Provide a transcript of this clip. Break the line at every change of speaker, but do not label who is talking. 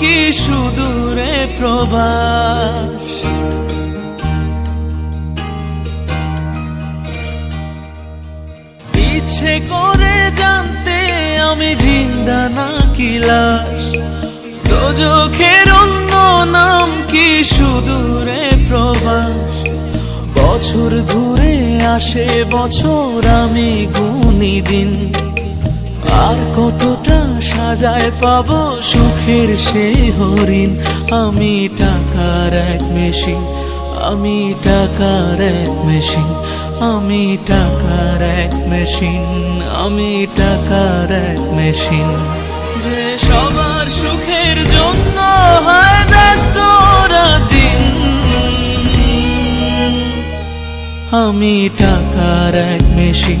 কি সুদূরে প্রবাস? ইচ্ছে করে জানতে আমি জিন্দা না কি লাশ দোজখের অন্য নাম কি সুদূরে প্রবাস? বছর ঘুরে আসে বছর আমি গুনি দিন। আর কতটা সাজায় পাব সুখের সেই হরিণ? আমি টাকার এক মেশিন, আমি টাকার এক মেশিন, আমি টাকার এক মেশিন, আমি টাকার এক মেশিন। যে সবার সুখের জন্য হয় ব্যস্ত দিন। আমি টাকার এক মেশিন